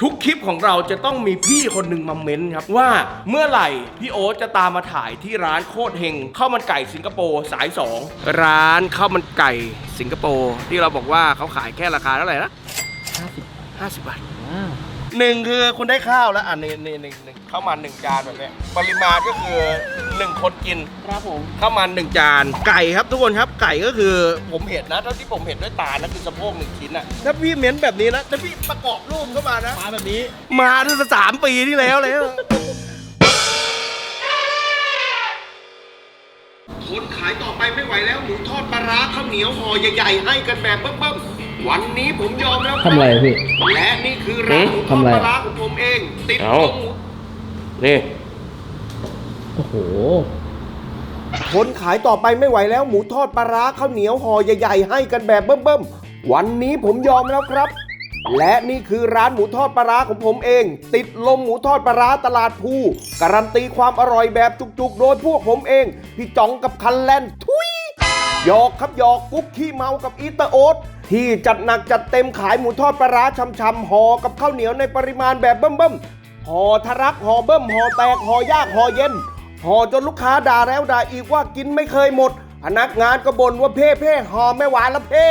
ทุกคลิปของเราจะต้องมีพี่คนหนึ่งมาเม้นครับ ว่าเมื่อไหร่พี่โอ๊ตจะตามมาถ่ายที่ร้านโคตรเฮงข้าวมันไก่สิงคโปร์สาย 2 ร้านข้าวมันไก่สิงคโปร์ที่เราบอกว่าเขาขายแค่ราคาเท่าไหร่นะ50 50บาท ว้าว หนึ่งคือคุณได้ข้าวแล้วอะนี่นี่หนึ่งหนึ่งข้าวมันหนึ่งจานแบบเนี้ยปริมาณก็คือหนึ่งคนกิน ครับผมข้าวมันหนึ่งจาน ไก่ครับทุกคนครับไก่ก็คือผมเห็นนะเท่าที่ผมเห็นด้วยตานะคือสะโพกหนึ่งชิ้นอะถ้าพี่เม้นแบบนี้นะถ้าพี่ประกอบรูปเข้ามานะ มาแบบนี้ มาตั้งแต่สามปีที่แล้วแล้ว คนขายต่อไปไม่ไหวแล้วหมูทอดปลาร้าข้าวเหนียวห่อใหญ่ๆให้กันแบบเบิ่มๆ วันนี้ผมยอมแล้วคบทำอะไรพี่ และนี่คือร้านหมูทอดทำอะไร ปลาร้าของผมเอง ติดเอาตรงหมูนี่ โอ้โหคนขายต่อไปไม่ไหวแล้วหมูทอดปลาร้าข้าวเหนียวห่อใหญ่ๆ ให้กันแบบเบิ่มๆ วันนี้ผมยอมแล้วครับ และนี่คือร้านหมูทอดปลาร้าของผมเอง ติดลมหมูทอดปลาร้าตลาดภูการันตีความอร่อยแบบจุกๆ โดยพวกผมเอง พี่จ๋องกับคันแลนทุยหยอกครับหยอกกุ๊กขี้เมากับอีเตอร์โอ๊ต ที่จัดหนักจัดเต็มขายหมูทอดปลาร้าชำๆห่อกับข้าวเหนียวในปริมาณแบบเบิ่มๆห่อทะลักห่อเบิ่มห่อแตกห่อยากห่อเย็นห่อจนลูกค้าด่าแล้วด่าอีกว่ากินไม่เคยหมดพนักงานก็บ่นว่าเพ่เพ่ห่อไม่หวานละเพ่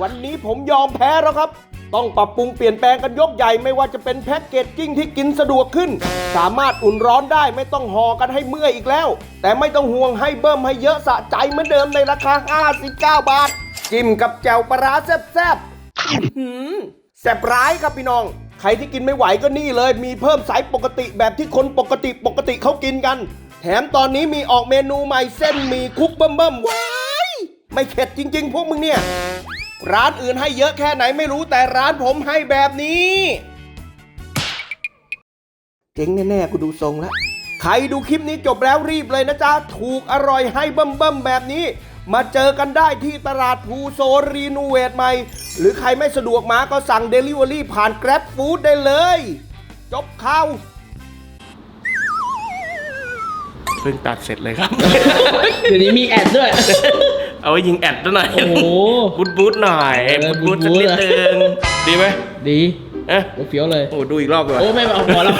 วันนี้ผมยอมแพ้แล้วครับ ต้องปรับปรุงเปลี่ยนแปลงกันยกใหญ่ไม่ว่าจะเป็นแพ็กเกจจิ้งที่กินสะดวกขึ้น สามารถอุ่นร้อนได้ไม่ต้องห่อกันให้เมื่อยอีกแล้ว แต่ไม่ต้องห่วงให้เบิ่มให้เยอะสะใจเหมือนเดิมในราคา 59 บาท จิ้มกับแจ่วปลาร้าแซ่บๆอื้อหือแสบร้ายครับพี่น้อง ใครที่กินไม่ไหวก็นี่เลย มีเพิ่มไซส์ปกติแบบที่คนปกติปกติเขากินกัน แถมตอนนี้มีออกเมนูใหม่เส้นหมีคุกเบิ่มเบิ่มๆว้ายไม่เข็ดจริง ๆ พวกมึงเนี่ย ร้านอื่นให้เยอะแค่ไหนไม่รู้แต่ร้านผมให้แบบนี้ เจ๊งแน่ๆกูดูทรงแล้วใครดูคลิปนี้จบแล้วรีบเลยนะจ๊ะ ถูกอร่อยให้เบิ่มๆแบบนี้ มาเจอกันได้ที่ตลาดภูโซนรีนูเวทใหม่ หรือใครไม่สะดวกมาก็สั่งเดลิเวอรี่ผ่าน Grab Food ได้เลย จบข่าวเพิ่งตัดเสร็จเลยครับ เดี๋ยวนี้มีแอดด้วย เอาไว้ยิงแอดซะหน่อยโอ้โหบูทบูทหน่อยเออบูทบูทสักบูทนิดๆนึงดีไหมดีเอ๊ะโอ้เฟี้ยวเลย โอ้ดูอีกรอบดีกว่าโอ้ไม่เอาพอแล้ว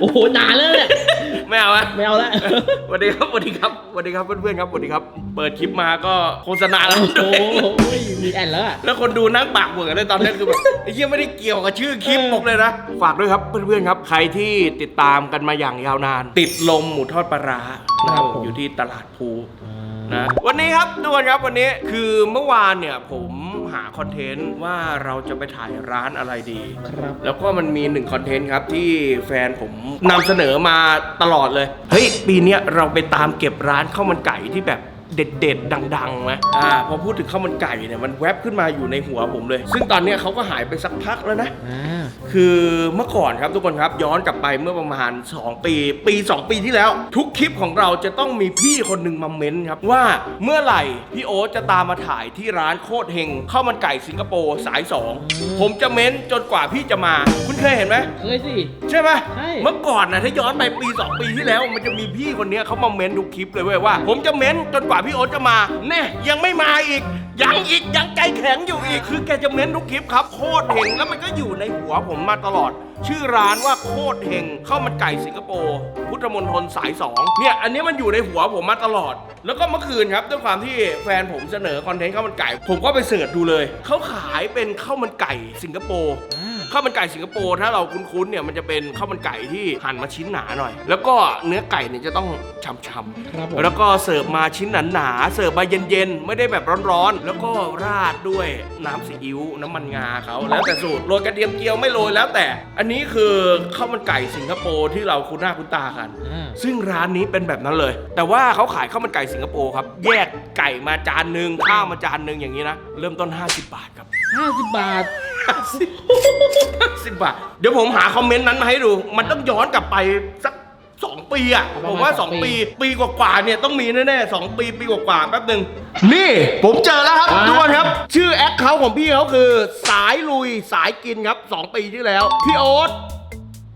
โอ้โหนานแล้วเนี่ย ไม่เอาอะไม่เอาแล้วสวัสดีครับสวัสดีครับสวัสดีครับเพื่อนๆครับสวัสดีครับ เปิดคลิปมาก็โฆษณาแล้วโอ้โหด้วยมีแอดแล้วอะแล้วคนดูนั่งปากเหมือนกันเลยตอนนี้คือแบบไอ้เหี้ยไม่ได้เกี่ยวกับชื่อคลิปเออบอกเลยนะ ฝากด้วยครับเพื่อนๆครับ ใครที่ติดตามกันมาอย่างยาวนาน ติดลมหมูทอดปลาร้านะครับอยู่ที่ตลาดภู นะ วันนี้ครับทุกคนครับวันนี้คือเมื่อวานเนี่ยผมหาคอนเทนต์ว่าเราจะไปถ่ายร้านอะไรดีครับแล้วก็มันมีหนึ่งคอนเทนต์ครับที่แฟนผมนำเสนอมาตลอดเลย เฮ้ย ปีเนี้ยเราไปตามเก็บร้านข้าวมันไก่ที่แบบเด็ดๆ ดังๆไหมอ่า พอพูดถึงข้าวมันไก่เนี่ย มันแวบขึ้นมาอยู่ในหัวผมเลย ซึ่งตอนเนี้ยเขาก็หายไปสักพักแล้วนะ อ่า คือเมื่อก่อนครับทุกคนครับย้อนกลับไปเมื่อประมาณ 2 ปี ปี 2 ปีที่แล้ว ทุกคลิปของเราจะต้องมีพี่คนหนึ่งมาเม้นครับว่าเมื่อไหร่พี่โอ๊ตจะตามมาถ่ายที่ร้านโคตรเฮงข้าวมันไก่สิงคโปร์สาย 2 ผมจะเม้นจนกว่าพี่จะมา คุณเคยเห็นไหมเคยสิ ใช่ไหมใช่ เมื่อก่อนนะถ้าย้อนไปปี 2 ปีที่แล้ว มันจะมีพี่คนเนี้ยเขามาเม้นทุกคลิปเลยเว้ยว่า ผมจะเม้นจนกว่าพี่โอ๊ตจะมาแน่ยังไม่มาอีก ยังอีกยังใจแข็งอยู่อีก คือแกจะเม้นทุกคลิปครับโคตรเฮงแล้วมันก็อยู่ในหัวผมมาตลอด ชื่อร้านว่าโคตรเฮงข้าวมันไก่สิงคโปร์พุทธมณฑลสายสองเนี่ยอันนี้มันอยู่ในหัวผมมาตลอด แล้วก็เมื่อคืนครับด้วยความที่แฟนผมเสนอคอนเทนต์ข้าวมันไก่ ผมก็ไปเสิร์ชดูเลยเขาขายเป็นข้าวมันไก่สิงคโปร์ ข้าวมันไก่สิงคโปร์ถ้าเราคุ้นๆเนี่ยมันจะเป็นข้าวมันไก่ที่หั่นมาชิ้นหนาหน่อย แล้วก็เนื้อไก่เนี่ยจะต้องฉ่ำครับผม ๆแล้วก็เสิร์ฟมาชิ้นหนาๆเสิร์ฟมาเย็นๆ ไม่ได้แบบร้อนๆ แล้วก็ราดด้วยน้ำซีอิ๊วน้ำมันงาเขาแล้วแต่สูตรโรยกระเทียมเจียวไม่โรยแล้วแต่ อันนี้คือข้าวมันไก่สิงคโปร์ที่เราคุ้นหน้าคุ้นตากัน อ่า ซึ่งร้านนี้เป็นแบบนั้นเลย แต่ว่าเขาขายข้าวมันไก่สิงคโปร์ครับ แยกไก่มาจานหนึ่งข้าวมาจานหนึ่งอย่างนี้นะ เริ่มต้น 50 บาทครับ ห้าสิบบาท สิบบาท เดี๋ยวผมหาคอมเมนต์นั้นมาให้ดู มันต้องย้อนกลับไปสักสองปีอะประมาณผมว่าสสอองงปี ปี ปีกว่าๆเนี่ยต้องมีแน่ๆสองปีปีกว่าๆแป๊บหนึ่งนี่ผมเจอแล้วครับอ่าทุกคนครับ ชื่อแอคเคาท์ของพี่เขาคือ สายลุยสายกินครับสองปีที่แล้ว พี่โอ๊ต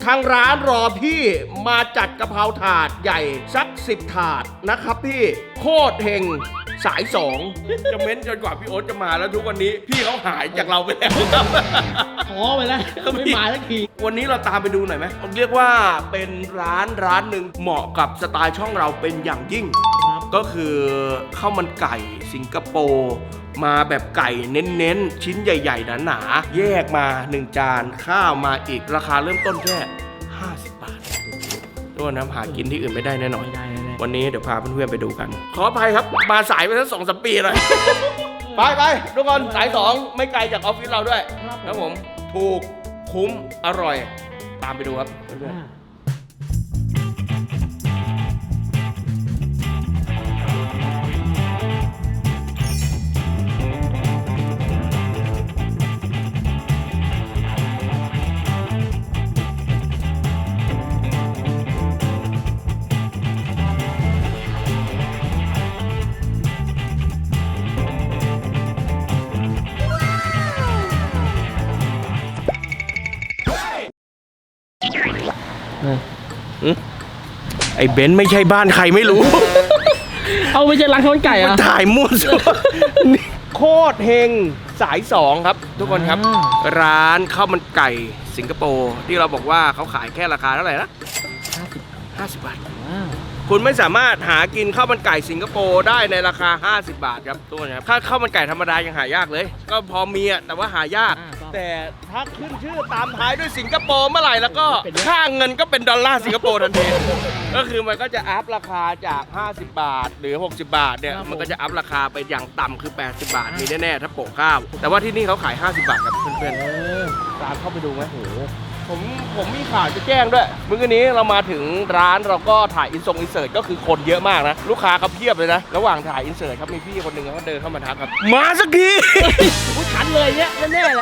ทางร้านรอพี่มาจัดกะเพราถาดใหญ่สักสิบถาดนะครับพี่โคตรเฮง สายสองจะเม้นจนกว่าพี่โอ๊ตจะมาแล้วทุกวันนี้พี่เขาหายจากเราไปแล้วครับ ท้อไปแล้วไม่มาสักที วันนี้เราตามไปดูหน่อยไหมเรียกว่าเป็นร้านร้านหนึ่งเหมาะกับสไตล์ช่องเราเป็นอย่างยิ่งครับก็คือข้าวมันไก่สิงคโปร์มาแบบไก่เน้นๆ ชิ้นใหญ่ๆหนาๆแยกมา 1 จานข้าวมาอีกราคาเริ่มต้นแค่50บาท ตัวน้ำหากินที่อื่นไม่ได้แน่นอน ไม่ได้แน่วันนี้เดี๋ยวพาเพื่อนๆไปดูกัน ขออภัยครับ มาสายไปทั้งสองสามปีเลย ไปไปทุกคนสายสองไม่ไกลจากออฟฟิศเราด้วยครับผม ถูกคุ้มอร่อย ตามไปดูครับเพื่อนอ่าๆ ไอ้เบนซ์ไม่ใช่บ้านใครไม่รู้ เอาไม่ใช่ร้านข้าวมันไก่มันอะถ่ายมั่วซั่วนี่โคตรเฮงสายสองครับ ทุกคนครับ อ่า ร้านข้าวมันไก่สิงคโปร์ที่เราบอกว่าเขาขายแค่ราคาเท่าไหร่นะห้าสิบ50 บาท ว้าวคุณไม่สามารถหากินข้าวมันไก่สิงคโปร์ได้ในราคา 50 บาทครับทุกคนครับถ้าข้าวมันไก่ธรรมดายังหายากเลย ก็พอมีอะแต่ว่าหายาก อ่าก็ แต่ถ้าขึ้นชื่อตามท้ายด้วยสิงคโปร์เมื่อไหร่แล้วก็เป็นเยอะค่าเงินก็เป็นดอลลาร์สิงคโปร์ทันที ก็คือมันก็จะอัพราคาจาก 50 บาท หรือ 60 บาทเนี่ย มันก็จะอัพราคาไปอย่างต่ำคือ 80 บาทมีแน่ๆถ้าโปะข้าว แต่ว่าที่นี่เขาขาย 50 บาทครับเพื่อนเออๆตามเข้าไปดูไหมโห ผมผมมีข่าวจะแจ้งด้วย เมื่อกี้นี้เรามาถึงร้านเราก็ถ่ายอินทรงอินเสิร์ตก็คือคนเยอะมากนะ ลูกค้าเขาเพียบเลยนะ ระหว่างถ่ายอินเสิร์ตครับมีพี่คนหนึ่งเขาเดินเข้ามาทักครับ มาสักทีพูดชัดเลยเนี่ยแน่ๆแหละ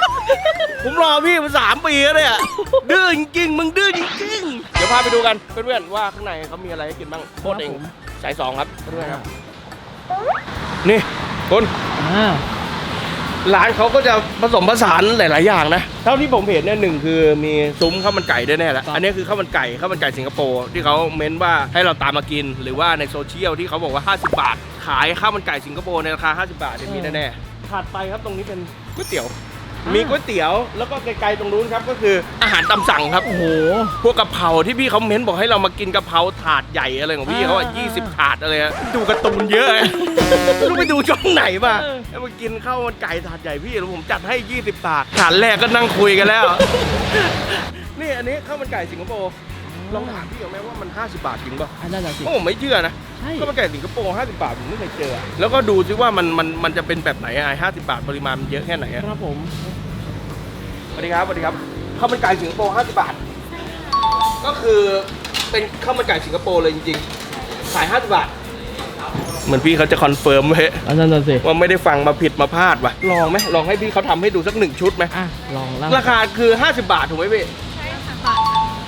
ผมรอพี่มาสามปีแล้วเนี่ยดื้อจริงๆมึงดื้อจริงๆเดี๋ยวพาไปดูกันเพื่อนๆว่าข้างในเขามีอะไรให้กินบ้างโคตรเองสายสองครับเพื่อนๆครับนี่คุณ อ่า ร้านเขาก็จะผสมผสานหลาย ๆ อย่างนะ เท่าที่ผมเห็นเนี่ยหนึ่งคือมีซุ้มข้าวมันไก่ด้วยแน่แล้วอันนี้คือข้าวมันไก่ข้าวมันไก่สิงคโปร์ที่เขาเม้นว่าให้เราตามมากิน หรือว่าในโซเชียลที่เขาบอกว่า 50 บาท ขายข้าวมันไก่สิงคโปร์ในราคา 50 บาทเนี่ยมีแน่ๆถัดไปครับตรงนี้เป็นก๋วยเตี๋ยว มีก๋วยเตี๋ยวแล้วก็ไกลๆตรงนู้นครับก็คืออาหารตามสั่งครับโอ้โหพวกกะเพราที่พี่เขาเม้นบอกให้เรามากินกะเพราถาดใหญ่อะไรของพี่เขาอะอ่ายี่สิบถาดอะไรอะดูการ์ตูนเยอะไม่รู้ไปดูช่องไหนมาเออแล้วมากินข้าวมันไก่ถาดใหญ่พี่แล้วผมจัดให้20ถาดถาดแรกก็นั่งคุยกันแล้ว นี่อันนี้ข้าวมันไก่สิงคโปร์ ลองถามพี่เขาไหมว่ามัน 50 บาทจริงป่ะอันนั้นน่ะสิ โอ้ผมไม่เชื่อนะใช่ข้าวมันไก่สิงคโปร์50 บาทผมไม่เคยเจออะแล้วก็ดูซิว่ามันมันมันจะเป็นแบบไหนอะห้าสิบบาทปริมาณมันเยอะแค่ไหนอะครับผม สวัสดีครับสวัสดีครับข้าวมันไก่สิงคโปร์50 บาท ก็คือเป็นข้าวมันไก่สิงคโปร์เลยจริงๆขาย 50 บาท เหมือนพี่เขาจะคอนเฟิร์มไว้อันนั้นน่ะสิ ว่าไม่ได้ฟังมาผิดมาพลาดว่ะลองไหมลองให้พี่เขาทำให้ดูสักหนึ่งชุดไหม อะ ลองแล้วราคาคือ 50 บาทถูกไหมพี่ใช่ค่ะบาท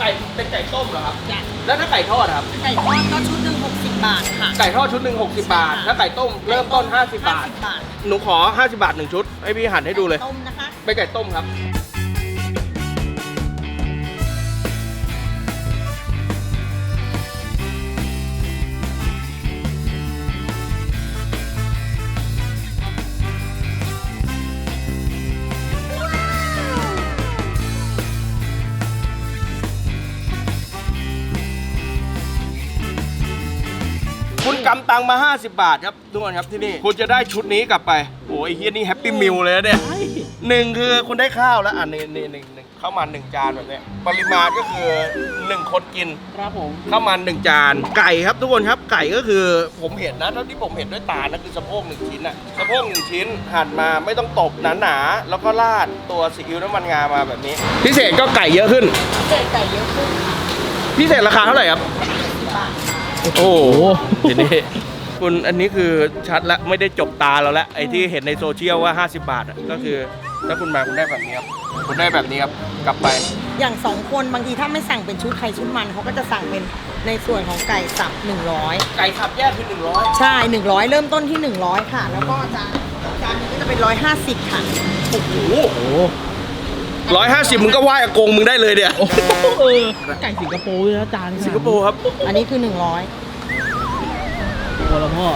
ไก่เป็นไก่ต้มเหรอครับ จ้ะแล้วถ้าไก่ทอดอะครับ ไก่ทอดก็ชุดหนึ่ง60บาทค่ะ ไก่ทอดชุดหนึ่ง60 บาท ถ้าไก่ต้มเริ่มต้น 50 บาท50บาทหนูขอ 50 บาทหนึ่งชุด ให้พี่หั่นให้ดูเลยต้มนะคะ เป็นไก่ต้มครับ คุณกำตังมา 50 บาทครับทุกคนครับที่นี่ คุณจะได้ชุดนี้กลับไป โอ้ยไอ้เฮียนี่แฮปปี้มิลเลยนะเนี่ยใช่หนึ่งคือคุณได้ข้าวแล้วอะนี่นี่หนึ่งหนึ่งข้าวมันหนึ่งจานแบบเนี้ยปริมาณก็คือหนึ่งคนกิน ครับผมข้าวมันหนึ่งจาน ไก่ครับทุกคนครับไก่ก็คือผมเห็นนะเท่าที่ผมเห็นด้วยตานะคือสะโพกหนึ่งชิ้นอะสะโพกหนึ่งชิ้นหั่นมาไม่ต้องตบหนาๆแล้วก็ราดตัวซีอิ๊วน้ำมันงามาแบบนี้ พิเศษก็ไก่เยอะขึ้น เศษไก่เยอะขึ้นค่ะพิเศษราคาเท่าไหร่ครับ บาทค่ะ โอ้โหทีนี้คุณอันนี้คือชัดละไม่ได้จบตาเราละไอ้ที่เห็นในโซเชียลว่า 50 บาทอะก็คือถ้าคุณมาคุณได้แบบนี้ครับคุณได้แบบนี้ครับกลับไป อย่างสองคนบางทีถ้าไม่สั่งเป็นชุดใครชุดมันเขาก็จะสั่งเป็นในส่วนของไก่สับ100 ไก่ขับแยกคือ100 ใช่ 100 เริ่มต้นที่ 100 ค่ะ แล้วก็จานจานหนึงก็จะเป็น 150 ค่ะ โอ้โหโอ้ ร้อยห้าสิบมึงก็ไหว้อากงมึงได้เลยเนี่ยโหเออไก่สิงคโปร์ด้วยนะจานสิงคโปร์ครับอันนี้คือ100โอ้แล้วพ่อ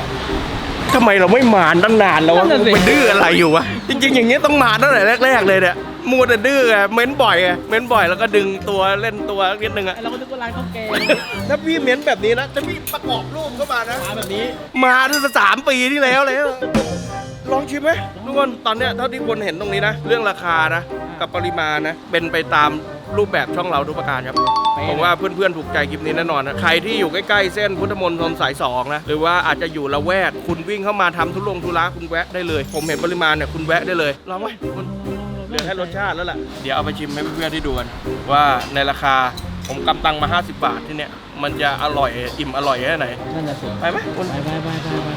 ทำไมเราไม่มาตั้งนานแล้ววะนั่นน่ะสิไปดื้ออะไรอยู่วะ จริงๆ อย่างนี้ต้องมาตั้งแต่แรก ๆ เลยเนี่ยมัวแต่ดื้อไงเม้นบ่อยไงเม้นบ่อยแล้วก็ดึงตัวเล่นตัวนิดนึงอะเราก็นึกว่าร้านข้าวแกงถ้าพี่เม้นแบบนี้นะถ้าพี่ประกอบรูปเข้ามานะร้านแบบนี้ มาตั้งแต่สามปีที่แล้วแล้ว ลองชิมไหมทุกคนตอนเนี้ยเท่าที่คนเห็นตรงนี้นะ เรื่องราคานะ กับปริมาณนะ เป็นไปตามรูปแบบช่องเราทุกประการครับ ผมว่าเพื่อนๆถูกใจคลิปนี้แน่นอนนะใครที่อยู่ใกล้ๆเส้นพุทธมนตรสายสองนะ หรือว่าอาจจะอยู่ละแวก คุณวิ่งเข้ามาทำธุรงธุระคุณแวะได้เลย ผมเห็นปริมาณเนี่ยคุณแวะได้เลยลองไหมคุณ เหลือแค่รสชาติแล้วล่ะ เดี๋ยวเอาไปชิมให้เพื่อนๆได้ดูกันว่าในราคา ผมกำตังมา 50 บาทที่เนี่ยมันจะอร่อยอิ่มอร่อยแค่ไหนนั่นน่ะสิไปไหมคุณไปไปไปไปไป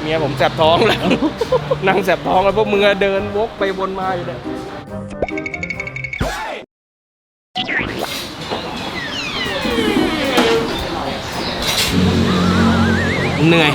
เมียผมแสบท้องแล้ว นั่งแสบท้องแล้วพวกมึงอะเดินวกไปวนมาอยู่เนี่ยเหนื่อย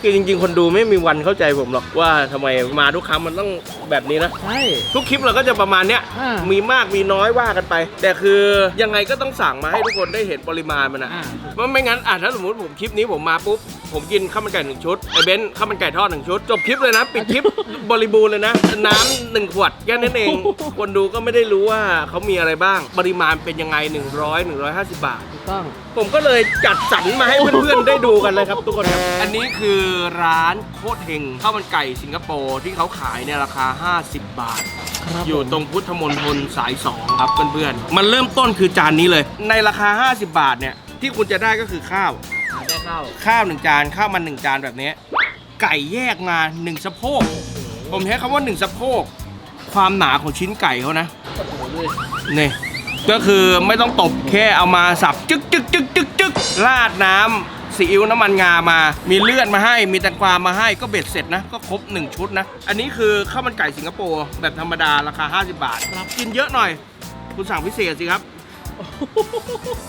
คือจริงๆ คนดูไม่มีวันเข้าใจผมหรอกว่าทำไมมาทุกครั้งมันต้องแบบนี้นะ ใช่ ทุกคลิปเราก็จะประมาณเนี้ย อ่ามีมากมีน้อยว่ากันไป แต่คือยังไงก็ต้องสั่งมาให้ทุกคนได้เห็นปริมาณมันนะอ่า เพราะไม่งั้นอะถ้าสมมติผมคลิปนี้ผมมาปุ๊บ ผมกินข้าวมันไก่หนึ่งชุดไอเบนซ์ข้าวมันไก่ทอดหนึ่งชุด จบคลิปเลยนะ ปิดคลิป บริบูรณ์เลยนะ น้ำหนึ่งขวดแค่นั้นเอง คนดูก็ไม่ได้รู้ว่าเขามีอะไรบ้าง ปริมาณเป็นยังไง 100 150 บาท ถูกต้อง ผมก็เลยจัดสรรมาให้เพื่อนๆ ได้ดูกันเลยครับทุกคนครับ อันนี้คือร้านโคตรเฮงข้าวมันไก่สิงคโปร์ที่เขาขายในราคา50 บาทครับอยู่ตรงพุทธมณฑลสาย 2 ครับเพื่อนๆ มันเริ่มต้นคือจานนี้เลย ในราคา 50 บาทเนี่ย ที่คุณจะได้ก็คือข้าวหาได้เข้าข้าวหนึ่งจานข้าวมันหนึ่งจานแบบนี้ ไก่แยกมาหนึ่งสะโพก ผมใช้คำว่าหนึ่งสะโพก ความหนาของชิ้นไก่เขานะโอ้โหด้วยนี่ก็คือไม่ต้องตบแค่เอามาสับ จึกจึกจึกจึกจึกราดน้ำ ซีอิ๊วน้ำมันงามา มีเลือดมาให้ มีแตงกวามาให้ก็เบ็ดเสร็จนะ ก็ครบ 1 ชุดนะ อันนี้คือข้าวมันไก่สิงคโปร์แบบธรรมดาราคา 50 บาทครับกินเยอะหน่อย คุณสั่งพิเศษสิครับ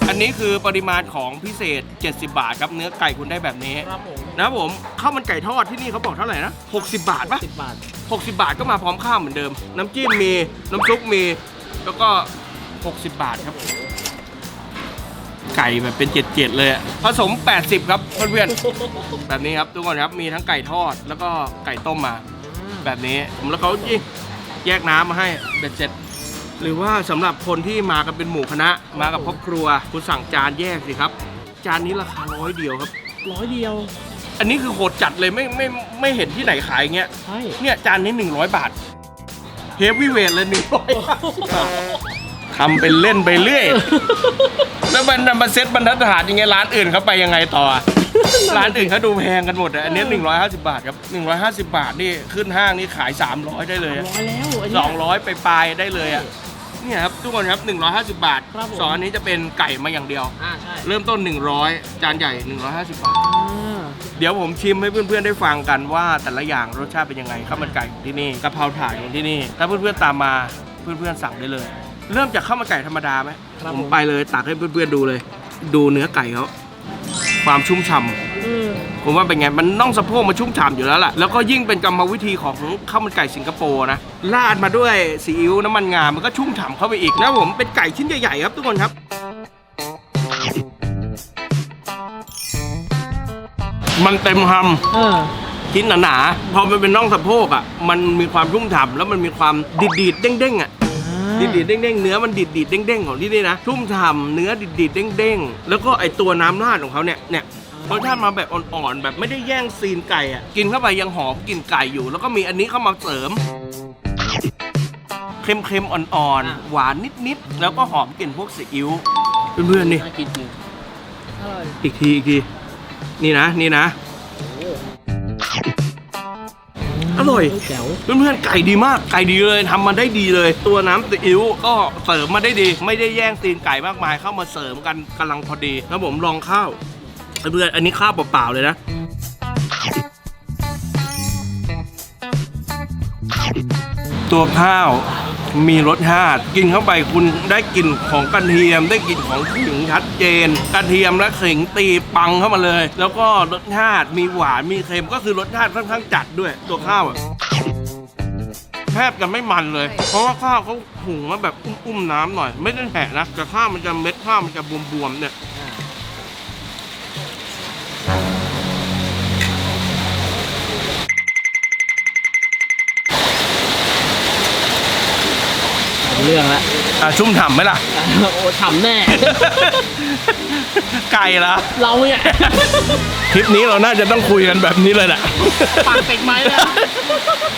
อันนี้คือปริมาณของพิเศษ 70 บาทครับเนื้อไก่คุณได้แบบนี้ ครับผมนะครับผมข้าวมันไก่ทอดที่นี่เขาบอกเท่าไหร่นะ60 บาทปะสิบบาท 60 บาทก็มาพร้อมข้าวเหมือนเดิม น้ำจิ้มมีน้ำซุปมีแล้วก็ 60 บาทครับ ไก่แบบเป็นเจ็ดๆเลยอะผสม 80 ครับเพื่อนๆแบบนี้ครับทุกคนครับมีทั้งไก่ทอดแล้วก็ไก่ต้มมา แบบนี้ผมแล้วเขายิ่งแยกน้ำมาให้เบ็ดเสร็จ หรือว่าสำหรับคนที่มากันเป็นหมู่คณะมากับครอบครัว คุณสั่งจานแยกสิครับ จานนี้ราคาร้อยเดียวครับ ร้อยเดียว อันนี้คือโหดจัดเลยไม่ไม่ไม่เห็นที่ไหนขายอย่างเงี้ยใช่เนี่ยจานนี้ 100 บาทเฮฟวี่เวทเลยหนึ่งร้อยทำเป็นเล่นไปเรื่อย แล้วมันมาเซ็ตบรรทัดฐานยังไงร้านอื่นเขาไปยังไงต่อ ร้านอื่นเขาดูแพงกันหมดอะอันนี้150 บาทครับ 150 บาทนี่ขึ้นห้างนี่ขาย 300 ได้เลยอะร้อยแล้วอันสเนี้อยงร้อยไปปลายๆได้เลยอะเนี่ยครับทุกคนครับ 150 บาทครับผม สองอันนี้จะเป็นไก่มาอย่างเดียว อ่าใช่เริ่มต้น 100 จานใหญ่ 150 บาท อ่า เดี๋ยวผมชิมให้เพื่อนๆได้ฟังกันว่าแต่ละอย่างรสชาติเป็นยังไงข้าวมันไก่ของที่นี่กะเพราถาดของที่นี่ ถ้าเพื่อนๆตามมาเพื่อนๆสั่งได้เลย เริ่มจากข้าวมันไก่ธรรมดาไหมครับผผม มไปเลยตักให้เพื่อนๆดูเลย ดูเนื้อไก่เขาความชุ่มฉ่ำเออผมว่าเป็นไงมันน่องสะโพกมันชุ่มฉ่ำอยู่แล้วล่ะแล้วก็ยิ่งเป็นกรรมวิธีของข้าวมันไก่สิงคโปร์นะราดมาด้วยซีอิ๊วน้ำมันงามันก็ชุ่มฉ่ำเข้าไปอีกนะผมเป็นไก่ชิ้นใหญ่ๆครับทุกคนครับ มันเต็มคเออำชิ้นหนาๆ พอมันเป็นน่องสะโพกอะ มันมีความชุ่มฉ่ำแล้วมันมีความดีดๆเด้งๆอะ ดีดๆเด้งๆเนื้อมันดีดๆเด้งๆของที่นี่นะชุ่มฉ่ำเนื้อดีดๆเด้งๆแล้วก็ไอตัวน้ำราดของเขาเนี่ยเนี่ยรสชาติมาแบบอ่อนๆ แบบไม่ได้แย่งซีนไก่อะ กินเข้าไปยังหอมกลิ่นไก่อยู่ แล้วก็มีอันนี้เข้ามาเสริม เค็มๆ อ่อนๆ หวานนิดๆ แล้วก็หอมกลิ่นพวกซีอิ๊วเพื่อนๆนี่ น่ากินจริงอร่อย อีกที อีกที นี่นะ นี่นะ อร่อยแจ๋วเพื่อนๆไก่ดีมากไก่ดีเลยทำมาได้ดีเลย ตัวน้ำซีอิ๊วก็เสริมมาได้ดี ไม่ได้แย่งตีนไก่มากมายเข้ามาเสริมกันกำลังพอดีแล้วผมลองข้าวเพื่อนๆอันนี้ข้าวเปล่าๆเลยนะตัวข้าว มีรสชาติ กินเข้าไปคุณได้กลิ่นของกระเทียม ได้กลิ่นของขิงชัดเจน กระเทียมและขิงตีปังเข้ามาเลย แล้วก็รสชาติมีหวานมีเค็มก็คือรสชาติค่อนข้างจัดด้วยตัวข้าวอะแทบจะไม่มันเลย เพราะว่าข้าวเขาหุงมาแบบอุ้มๆน้ำหน่อย ไม่ได้แหะนะแต่ข้าวมันจะเม็ดข้าวมันจะบวมๆเนี่ย เรื่องละอะชุ่มฉ่ำไหมล่ะ โอ้ฉ่ำแน่ ไก่ละเราเนี่ยคลิปนี้เราน่าจะต้องคุยกันแบบนี้เลยแหละปากติดไม้แล้ว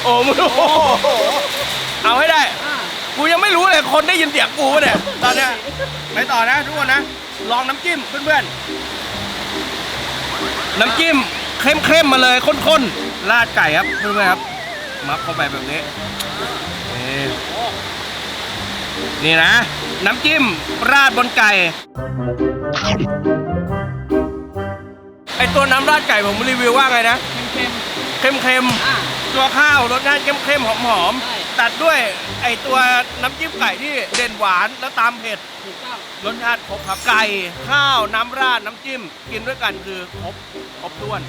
โอ้มึงโอ้โหเอาให้ได้ กูยังไม่รู้เลยคนได้ยินเสียงกูปะเนี่ยตอนเนี้ยไปต่อนะทุกคนนะ ลองน้ำจิ้มเพื่อนๆ น้ำจิ้มเข้มๆมาเลยข้นๆราดไก่ครับเพื่อนๆครับ มับเข้าไปแบบนี้นี่ นี่นะ น้ำจิ้มราดบนไก่ ไอตัวน้ำราดไก่ผมรีวิวว่าไงนะเค็มเค็มๆอะๆตัวข้าวรสชาติเข้มๆหอมใช่ๆตัดด้วยไอตัวน้ำจิ้มไก่ที่เด่นหวานแล้วตามเผ็ดถูกต้องรสชาติครบครับไก่ ข้าวน้ำราดน้ำจิ้ม กินด้วยกันคือครบครบถ้วน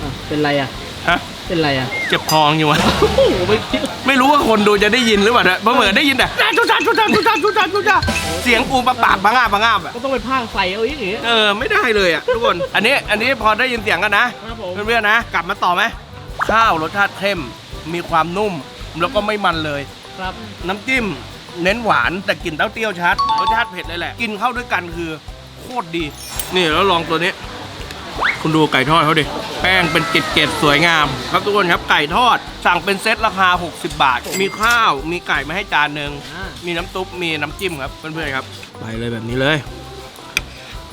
อะเป็นไรอะ ฮะ เป็นไรอะเจ็บคองอยู่วะ โอ้โหไม่คิดไม่รู้ว่าคนดูจะได้ยินหรือเปล่าเนี่ยเพราะเหมือนได้ยินแต่จุจ้าจุจ้าจุจ้าจุจ้าจุจ้าเสียงกูปะปากบางาบางาบอะก็ต้องไปพากใส่เอาอย่างงี้เออไม่ได้เลยอะทุกคน อันนี้อันนี้พอได้ยินเสียงกันนะครับผม เพื่อนๆนะ กลับมาต่อไหมข้าวรสชาติเข้มมีความนุ่มแล้วก็ไม่มันเลย ครับ น้ำจิ้มเน้นหวานแต่กลิ่นเต้าเตี้ยวชัดรสชาติเผ็ดเลยแหละ กินเข้าด้วยกันคือโคตรดี นี่แล้วลองตัวนี้ คุณดูไก่ทอดเขาดิ แป้งเป็นเกล็ดๆสวยงาม ครับทุกคนครับไก่ทอด สั่งเป็นเซตราคา 60 บาท มีข้าว มีไก่มาให้จานหนึ่ง มีน้ำซุป มีน้ำจิ้มครับเพื่อนๆครับ ไปเลยแบบนี้เลย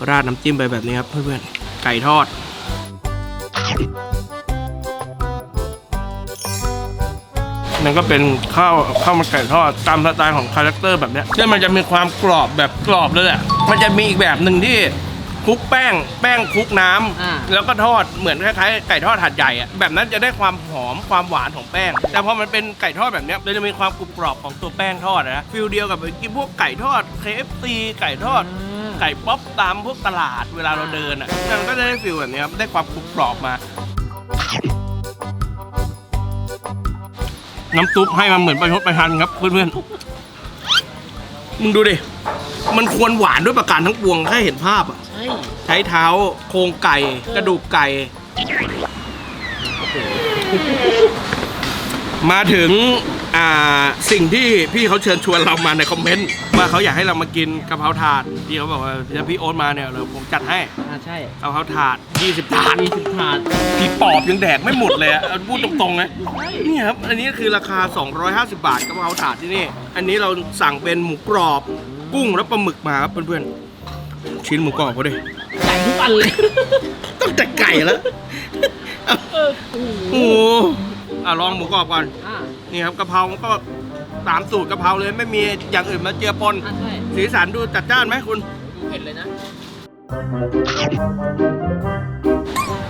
ราดน้ำจิ้มไปแบบนี้ครับเพื่อนๆ ไก่ทอดมันก็เป็นข้าวข้าวมันไก่ทอดตามสไตล์ของคาแรคเตอร์แบบเนี้ยที่มันจะมีความกรอบแบบกรอบเลยแหละ มันจะมีอีกแบบหนึ่งที่ คลุกแป้ง แป้งคลุกน้ำอ่า แล้วก็ทอดเหมือนคล้ายๆไก่ทอดหัดใหญ่อะแบบนั้นจะได้ความหอมความหวานของแป้ง แต่พอมันเป็นไก่ทอดแบบเนี้ยมันจะมีความกรุบกรอบของตัวแป้งทอดนะฟิลเดียวกับกินพวกไก่ทอด KFC ไก่ทอด ไก่ป๊อปตามพวกตลาดเวลาเราเดินอะมันก็จะได้ฟิลแบบนี้ครับได้ความกรุบกรอบมา น้ำซุปให้มันเหมือนประชดประชันครับเพื่อนๆ มึงดูดิ มันควรหวานด้วยประการทั้งปวงแค่เห็นภาพอะใช่ ใช้เท้าโครงไก่กระดูกไก่ มาถึงอ่าสิ่งที่พี่เขาเชิญชวนเรามาในคอมเมนต์ว่าเขาอยากให้เรามากินกะเพราถาดพี่เขาบอกว่าถ้าพี่โอ๊ตมาเนี่ยเราผมจัดให้อ่าใช่กะเพราถาด 20ถาดมีสิบถาดพี่ปอบยังแดกไม่หมดเลยอะเอาพูดตรงๆนะนี่ครับอันนี้คือราคา 250 บาทกะเพราถาดที่นี่ อันนี้เราสั่งเป็นหมูกรอบกุ้งและปลาหมึกมาครับเพื่อนๆ ชิ้นหมูกรอบเขาดิไก่ทุกอันเลยต้องแต่ไก่แล้วเออโอ้โหโอ้โหอะลองหมูกรอบก่อน อ่านี่ครับกะเพราก็ตามสูตรกะเพราเลยไม่มีอย่างอื่นมาเจือปน อ่าใช่สีสันดูจัดจ้านไหมคุณ ดูเผ็ดเลยนะ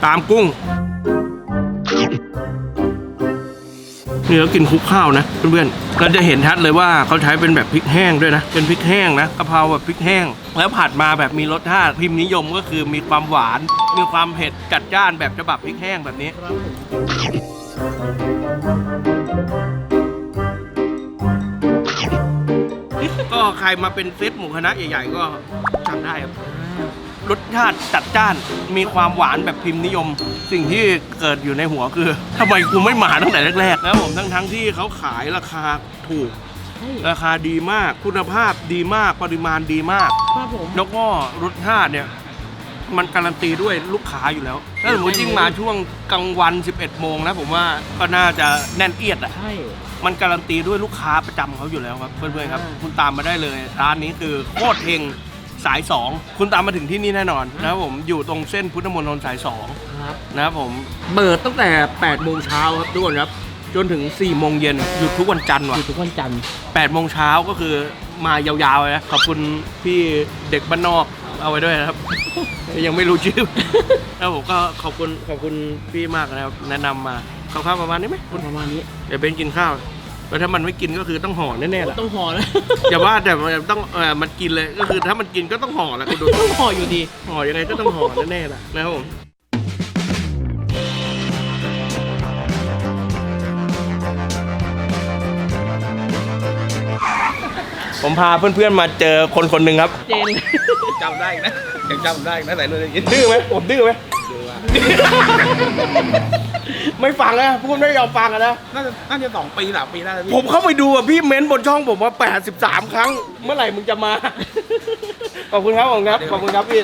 ตามกุ้ง นี่เรากินคลุกข้าวนะเพื่อนๆเราจะเห็นชัดเลยว่าเขาใช้เป็นแบบพริกแห้งด้วยนะ เป็นพริกแห้งนะกะเพราแบบพริกแห้ง แล้วผัดมาแบบมีรสชาติพิมพ์นิยมก็คือมีความหวาน มีความเผ็ดจัดจ้านแบบฉบับพริกแห้งแบบนี้ก็ใครมาเป็นเซตหมูคณะใหญ่ ๆ ก็สั่งได้ครับ รสชาติจัดจ้าน มีความหวานแบบพิมพ์นิยม สิ่งที่เกิดอยู่ในหัวคือทำไมกูไม่มาตั้งแต่แรกๆนะผมทั้งๆที่เขาขายราคาถูกใช่ราคาดีมากคุณภาพดีมากปริมาณดีมาก ครับผม แล้วก็รสชาติเนี่ย มันการันตีด้วยลูกค้าอยู่แล้ว ถ้าสมมติยิ่งมาช่วงกลางวัน 11 โมงนะผมว่าก็น่าจะแน่นเอียดอะ ใช่ มันการันตีด้วยลูกค้าประจำเขาอยู่แล้วครับ เพื่อนๆครับอ่าคุณตามมาได้เลย ร้านนี้คือโคตรเฮง สาย 2 คุณตามมาถึงที่นี่แน่นอนนะครับผมอยู่ตรงเส้นพุทธมณฑลสายครับ 2นะครับผมเปิดตั้งแต่8โมงเช้าครับทุกคนครับจนถึง4โมงเย็นหยุดทุกวันจันทร์อว่ะยู่ทุกวันจันทร์ 8โมงเช้าก็คือมายาวๆเลยนะขอบคุณพี่เด็กบ้านนอกเอาไว้ด้วยนะครับ ยังไม่รู้ชื่อ แล้วผมก็ขอบคุณขอบคุณพี่มากนะครับแนะนำมาคร่าวๆประมาณนี้ไหมคุณประมาณนี้ เดี๋ยวเป็นกินข้าว แล้วถ้ามันไม่กินก็คือต้องห่อแน่ๆแหละต้องห่อนะอย่าว่าแต่มันต้องเออมันกินเลยก็คือถ้ามันกินก็ต้องห่อแหละคุณดูต้องห่ออยู่ดีห่อยังไงก็ต้องห่อแน่ๆแหละนะครับผม ผมพาเพื่อนๆมาเจอคนคนหนึ่งครับ เจนจำได้อีกนะยังจำได้อีกนะไหนเลยดื้อไหมผมดื้อไหมไม่ฟังนะพูดไม่ยอมฟังอะนะ น่าจะน่าจะสองปีสามปีได้แล้วพี่ผมเข้าไปดูอะพี่เม้นบนช่องผมว่า 83 ครั้ง เมื่อไหร่มึงจะมา ขอบคุณครับผมครับ ขอบคุณครับพี่